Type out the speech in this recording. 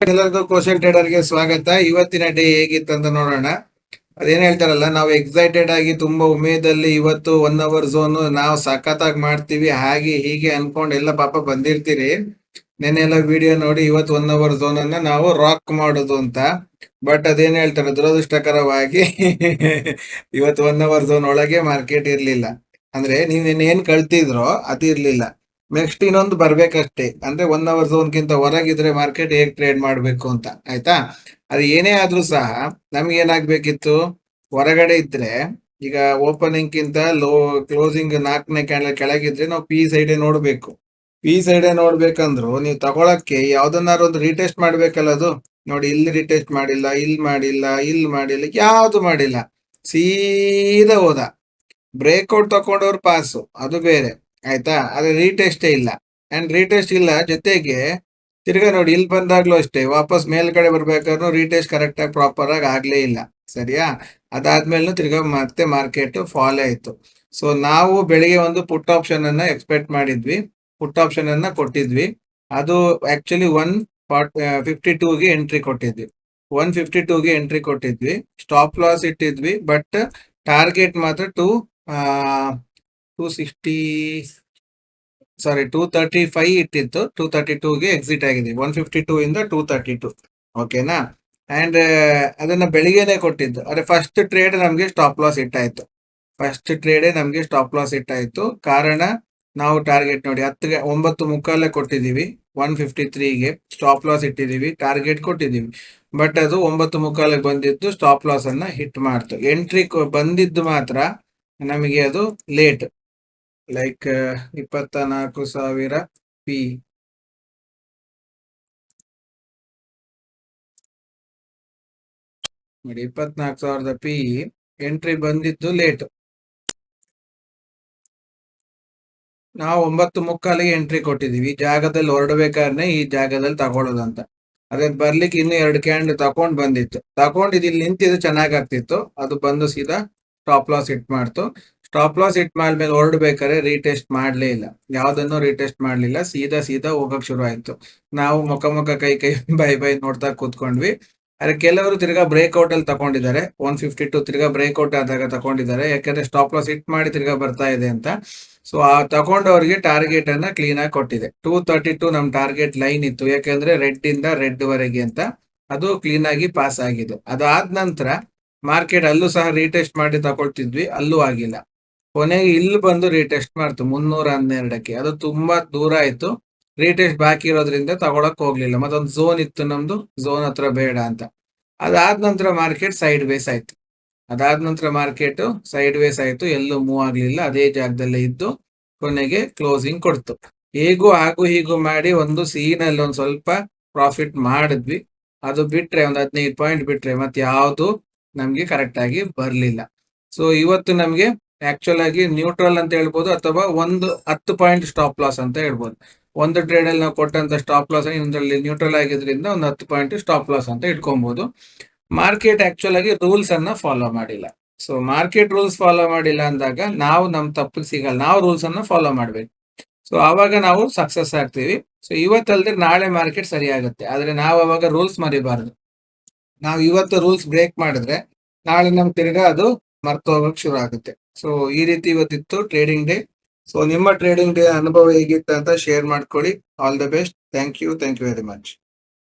ಎಲ್ಲರಿಗೂ ಕ್ವಶನ್ ಟ್ರೇಡರ್ಗೆ ಸ್ವಾಗತ. ಇವತ್ತಿನ ಡೇ ಹೇಗಿತ್ತು ಅಂತ ನೋಡೋಣ. ಅದೇನ್ ಹೇಳ್ತಾರಲ್ಲ, ನಾವು ಎಕ್ಸೈಟೆಡ್ ಆಗಿ ತುಂಬಾ ಉಮೇದಲ್ಲಿ ಇವತ್ತು ಒನ್ ಅವರ್ ಝೋನ್ ನಾವು ಸಖತ್ತಾಗಿ ಮಾಡ್ತೀವಿ. ಹಾಗೆ ಹೀಗೆ ಅನ್ಕೊಂಡು ಎಲ್ಲ ಪಾಪ ಬಂದಿರ್ತೀರಿ. ನೆನ್ನೆಲ್ಲ ವಿಡಿಯೋ ನೋಡಿ ಇವತ್ತು ಒನ್ ಅವರ್ ಝೋನ್ ಅನ್ನ ನಾವು ರಾಕ್ ಮಾಡೋದು ಅಂತ. ಬಟ್ ಅದೇನ್ ಹೇಳ್ತಾರೆ, ದುರದೃಷ್ಟಕರವಾಗಿ ಇವತ್ತು ಒನ್ ಅವರ್ ಝೋನ್ ಒಳಗೆ ಮಾರ್ಕೆಟ್ ಇರ್ಲಿಲ್ಲ. ಅಂದ್ರೆ ನೀವ್ ನಿನ್ನೆ ಏನ್ ಕಳ್ತಿದ್ರೋ ಅದು ಇರ್ಲಿಲ್ಲ. ನೆಕ್ಸ್ಟ್ ಇನ್ನೊಂದು ಬರ್ಬೇಕಷ್ಟೇ. ಅಂದ್ರೆ ಒನ್ ಅವರ್ ಝೋನ್ ಗಿಂತ ಹೊರಗಿದ್ರೆ ಮಾರ್ಕೆಟ್ ಹೇಗ್ ಟ್ರೇಡ್ ಮಾಡ್ಬೇಕು ಅಂತ. ಆಯ್ತಾ? ಅದು ಏನೇ ಆದ್ರೂ ಸಹ ನಮ್ಗೆ ಏನಾಗ್ಬೇಕಿತ್ತು? ಹೊರಗಡೆ ಇದ್ರೆ ಈಗ ಓಪನಿಂಗ್ ಗಿಂತ ಲೋ ಕ್ಲೋಸಿಂಗ್ ನಾಲ್ಕನೇ ಕ್ಯಾಂಡಲ್ ಕೆಳಗಿದ್ರೆ ನಾವು ಪಿ ಸೈಡೇ ನೋಡ್ಬೇಕು. ಪಿ ಸೈಡೆ ನೋಡ್ಬೇಕಂದ್ರು ನೀವು ತಗೊಳಕ್ಕೆ ಯಾವ್ದನ್ನಾರು ಒಂದು ರೀಟೆಸ್ಟ್ ಮಾಡ್ಬೇಕಲ್ಲ ಅದು? ನೋಡಿ, ಇಲ್ಲಿ ರಿಟೆಸ್ಟ್ ಮಾಡಿಲ್ಲ, ಇಲ್ಲಿ ಮಾಡಿಲ್ಲ ಇಲ್ಲಿ ಮಾಡಿಲ್ಲ, ಯಾವ್ದು ಮಾಡಿಲ್ಲ. ಸೀದಾ ಹೋದ. ಬ್ರೇಕ್ಔಟ್ ತಕೊಂಡವ್ರು ಪಾಸು ಅದು ಬೇರೆ. ಆಯ್ತಾ? ಅದ್ರ ರೀಟೆಸ್ಟೇ ಇಲ್ಲ. ಅಂಡ್ ರೀಟೆಸ್ಟ್ ಇಲ್ಲ, ಜೊತೆಗೆ ತಿರ್ಗಾ ನೋಡಿ, ಇಲ್ಲಿ ಬಂದಾಗ್ಲೂ ಅಷ್ಟೇ, ವಾಪಸ್ ಮೇಲ್ಗಡೆ ಬರ್ಬೇಕಾದ್ರೂ ರೀಟೆಸ್ಟ್ ಕರೆಕ್ಟಾಗಿ ಪ್ರಾಪರ್ ಆಗಿ ಆಗ್ಲೇ ಇಲ್ಲ, ಸರಿಯಾ? ಅದಾದ್ಮೇಲೆ ತಿರ್ಗಾ ಮತ್ತೆ ಮಾರ್ಕೆಟ್ ಫಾಲ್ ಆಯ್ತು. ಸೊ ನಾವು ಬೆಳಿಗ್ಗೆ ಒಂದು ಪುಟ್ ಆಪ್ಷನ್ ಅನ್ನ ಎಕ್ಸ್ಪೆಕ್ಟ್ ಮಾಡಿದ್ವಿ. ಪುಟ್ ಆಪ್ಷನ್ ಅನ್ನ ಕೊಟ್ಟಿದ್ವಿ. ಅದು ಆಕ್ಚುಲಿ ಒನ್ ಫಾರ್ಟ್ ಫಿಫ್ಟಿ ಟೂಗೆ ಎಂಟ್ರಿ ಕೊಟ್ಟಿದ್ವಿ. ಒನ್ ಫಿಫ್ಟಿ ಟೂಗೆ ಎಂಟ್ರಿ ಕೊಟ್ಟಿದ್ವಿ. ಸ್ಟಾಪ್ ಲಾಸ್ ಇಟ್ಟಿದ್ವಿ ಬಟ್ ಟಾರ್ಗೆಟ್ ಮಾತ್ರ two two sixty sorry two thirty five ಇಟ್ಟಿತ್ತು. Two thirty ಟೂಗೆ ಎಕ್ಸಿಟ್ ಆಗಿದೆ. ಒನ್ ಫಿಫ್ಟಿ ಟೂ ಇಂದ ಟೂ ತರ್ಟಿ ಟೂ ಓಕೆನಾ ಆ್ಯಂಡ್ ಅದನ್ನ ಬೆಳಿಗ್ಗೆನೆ ಕೊಟ್ಟಿದ್ದು. ಅದೇ ಫಸ್ಟ್ ಟ್ರೇಡ್ ನಮಗೆ ಸ್ಟಾಪ್ ಲಾಸ್ ಇಟ್ಟಾಯಿತು. ಫಸ್ಟ್ ಟ್ರೇಡೇ ನಮಗೆ ಸ್ಟಾಪ್ ಲಾಸ್ ಇಟ್ಟಾಯಿತು. ಕಾರಣ ನಾವು ಟಾರ್ಗೆಟ್ ನೋಡಿ ಹತ್ತಿಗೆ ಒಂಬತ್ತು ಮುಕ್ಕಾಲೇ ಕೊಟ್ಟಿದ್ದೀವಿ. ಒನ್ ಫಿಫ್ಟಿ ತ್ರೀಗೆ ಸ್ಟಾಪ್ ಲಾಸ್ ಇಟ್ಟಿದ್ದೀವಿ ಟಾರ್ಗೆಟ್ ಕೊಟ್ಟಿದ್ದೀವಿ. ಬಟ್ ಅದು ಒಂಬತ್ತು ಮುಕ್ಕಾಲಿಗೆ ಬಂದಿದ್ದು ಸ್ಟಾಪ್ ಲಾಸ್ ಅನ್ನ ಹಿಟ್ ಮಾಡ್ತು. ಎಂಟ್ರಿ ಬಂದಿದ್ದು ಮಾತ್ರ ನಮಗೆ ಅದು ಲೇಟ್ ಲೈಕ್ ಇಪ್ಪತ್ತ ನಾಲ್ಕು ಸಾವಿರ ಪಿ ನೋಡಿ, ಇಪ್ಪತ್ನಾಲ್ಕು ಸಾವಿರದ ಪಿ ಎಂಟ್ರಿ ಬಂದಿದ್ದು ಲೇಟ್ ನಾವು ಒಂಬತ್ತು ಮುಕ್ಕಾಲಿಗೆ ಎಂಟ್ರಿ ಕೊಟ್ಟಿದೀವಿ ಈ ಜಾಗದಲ್ಲಿ ಹೊರಡ್ಬೇಕಾದ್ರೆ ಈ ಜಾಗದಲ್ಲಿ ತಗೊಳ್ಳೋದಂತ. ಅದೇ ಬರ್ಲಿಕ್ಕೆ ಇನ್ನು ಎರಡು ಕ್ಯಾಂಡ್ ತಕೊಂಡ್ ಬಂದಿತ್ತು. ತಗೊಂಡ್ ಇಲ್ಲಿ ನಿಂತಿದ್ದು ಚೆನ್ನಾಗಾಗ್ತಿತ್ತು ಅದು ಬಂದು ಸೀದಾ ಟಾಪ್ ಲಾಸ್ ಇಟ್ ಮಾಡ್ತು. ಸ್ಟಾಪ್ ಲಾಸ್ ಇಟ್ ಮಾಡ್ಮೇಲೆ ಹೊರಡ್ಬೇಕಾದ್ರೆ ರೀಟೆಸ್ಟ್ ಮಾಡ್ಲೇ ಇಲ್ಲ. ಯಾವ್ದನ್ನು ರೀಟೆಸ್ಟ್ ಮಾಡ್ಲಿಲ್ಲ. ಸೀದಾ ಸೀದಾ ಹೋಗಕ್ ಶುರು ಆಯ್ತು. ನಾವು ಮುಖ ಮುಖ ಕೈ ಕೈ ಬೈ ಬೈ ನೋಡ್ತಾ ಕೂತ್ಕೊಂಡ್ವಿ. ಅದ್ರ ಕೆಲವರು ತಿರ್ಗಾ ಬ್ರೇಕ್ಔಟ್ ಅಲ್ಲಿ ತಗೊಂಡಿದ್ದಾರೆ ಒನ್ ಫಿಫ್ಟಿ ಟು ತಿರ್ಗಾ ಬ್ರೇಕ್ಔಟ್ ಆದಾಗ ತಗೊಂಡಿದ್ದಾರೆ ಯಾಕಂದ್ರೆ ಸ್ಟಾಪ್ ಲಾಸ್ ಇಟ್ ಮಾಡಿ ತಿರ್ಗಾ ಬರ್ತಾ ಇದೆ ಅಂತ. ಸೊ ಆ ತಗೊಂಡವ್ರಿಗೆ ಟಾರ್ಗೆಟ್ ಅನ್ನ ಕ್ಲೀನ್ ಆಗಿ ಕೊಟ್ಟಿದೆ. ಟೂ ತರ್ಟಿ ಟು ನಮ್ ಟಾರ್ಗೆಟ್ ಲೈನ್ ಇತ್ತು. ಯಾಕಂದ್ರೆ ರೆಡ್ ಇಂದ ರೆಡ್ ವರೆಗೆ ಅಂತ. ಅದು ಕ್ಲೀನ್ ಆಗಿ ಪಾಸ್ ಆಗಿದೆ. ಅದಾದ ನಂತರ ಮಾರ್ಕೆಟ್ ಅಲ್ಲೂ ಸಹ ರೀಟೆಸ್ಟ್ ಮಾಡಿ ತಗೊಳ್ತಿದ್ವಿ. ಅಲ್ಲೂ ಆಗಿಲ್ಲ. ಕೊನೆಗೆ ಇಲ್ಲಿ ಬಂದು ರೀಟೆಸ್ಟ್ ಮಾಡ್ತು, ಮುನ್ನೂರ ಹನ್ನೆರಡಕ್ಕೆ. ಅದು ತುಂಬಾ ದೂರ ಆಯ್ತು. ರೀಟೆಸ್ಟ್ ಬಾಕಿ ಇರೋದ್ರಿಂದ ತಗೊಳಕ್ ಹೋಗ್ಲಿಲ್ಲ. ಮತ್ತೊಂದು ಝೋನ್ ಇತ್ತು ನಮ್ದು ಝೋನ್ ಹತ್ರ ಬೇಡ ಅಂತ. ಅದಾದ ನಂತರ ಮಾರ್ಕೆಟ್ ಸೈಡ್ ವೇಸ್ ಆಯ್ತು. ಅದಾದ ನಂತರ ಮಾರ್ಕೆಟ್ ಸೈಡ್ ವೇಸ್ ಆಯ್ತು. ಎಲ್ಲೂ ಮೂವ್ ಆಗ್ಲಿಲ್ಲ. ಅದೇ ಜಾಗದಲ್ಲೇ ಇದ್ದು ಕೊನೆಗೆ ಕ್ಲೋಸಿಂಗ್ ಕೊಡ್ತು. ಹೇಗೂ ಹಾಗೂ ಹೀಗೂ ಮಾಡಿ ಒಂದು ಸೀನಲ್ಲಿ ಒಂದ್ ಸ್ವಲ್ಪ ಪ್ರಾಫಿಟ್ ಮಾಡಿದ್ವಿ. ಅದು ಬಿಟ್ರೆ ಒಂದು ಹದಿನೈದು ಪಾಯಿಂಟ್ ಬಿಟ್ರೆ ಮತ್ತೆ ಯಾವುದು ನಮ್ಗೆ ಕರೆಕ್ಟ್ ಆಗಿ ಬರ್ಲಿಲ್ಲ. ಸೊ ಇವತ್ತು ನಮ್ಗೆ ಆಕ್ಚುಲ್ ಆಗಿ ನ್ಯೂಟ್ರಲ್ ಅಂತ ಹೇಳ್ಬೋದು ಅಥವಾ ಒಂದು ಹತ್ತು ಪಾಯಿಂಟ್ ಸ್ಟಾಪ್ ಲಾಸ್ ಅಂತ ಹೇಳ್ಬೋದು. ಒಂದು ಟ್ರೇಡ್ ಅಲ್ಲಿ ನಾವು ಕೊಟ್ಟಂತ ಸ್ಟಾಪ್ ಲಾಸ್ ಇನ್ನೊಂದರಲ್ಲಿ ನ್ಯೂಟ್ರಲ್ ಆಗಿದ್ರಿಂದ ಒಂದು ಹತ್ತು ಪಾಯಿಂಟ್ ಸ್ಟಾಪ್ ಲಾಸ್ ಅಂತ ಇಟ್ಕೊಬಹುದು ಮಾರ್ಕೆಟ್ ಆಕ್ಚುಲ್ ಆಗಿ ರೂಲ್ಸ್ ಅನ್ನ ಫಾಲೋ ಮಾಡಿಲ್ಲ. ಸೊ ಮಾರ್ಕೆಟ್ ರೂಲ್ಸ್ ಫಾಲೋ ಮಾಡಿಲ್ಲ ಅಂದಾಗ ನಾವು ನಮ್ ತಪ್ಪಿಗೆ ಸಿಗಲ್ಲ. ನಾವು ರೂಲ್ಸ್ ಅನ್ನ ಫಾಲೋ ಮಾಡ್ಬೇಕು. ಸೊ ಅವಾಗ ನಾವು ಸಕ್ಸಸ್ ಆಗ್ತೀವಿ. ಸೊ ಇವತ್ತಲ್ದ್ರೆ ನಾಳೆ ಮಾರ್ಕೆಟ್ ಸರಿ ಆಗುತ್ತೆ. ಆದ್ರೆ ನಾವು ಅವಾಗ ರೂಲ್ಸ್ ಮರಿಬಾರ್ದು. ನಾವು ಇವತ್ತು ರೂಲ್ಸ್ ಬ್ರೇಕ್ ಮಾಡಿದ್ರೆ ನಾಳೆ ನಮ್ ತಿರ್ಗಾ ಅದು ಮರ್ತೋಗಕ್ ಶುರು ಆಗುತ್ತೆ. ಸೊ ಈ ರೀತಿ ಇವತ್ತಿತ್ತು ಟ್ರೇಡಿಂಗ್ ಡೇ ಸೊ ನಿಮ್ಮ ಟ್ರೇಡಿಂಗ್ ಡೇ ಅನುಭವ ಹೇಗಿತ್ತು ಅಂತ ಶೇರ್ ಮಾಡ್ಕೊಳ್ಳಿ. All the best thank you thank you very much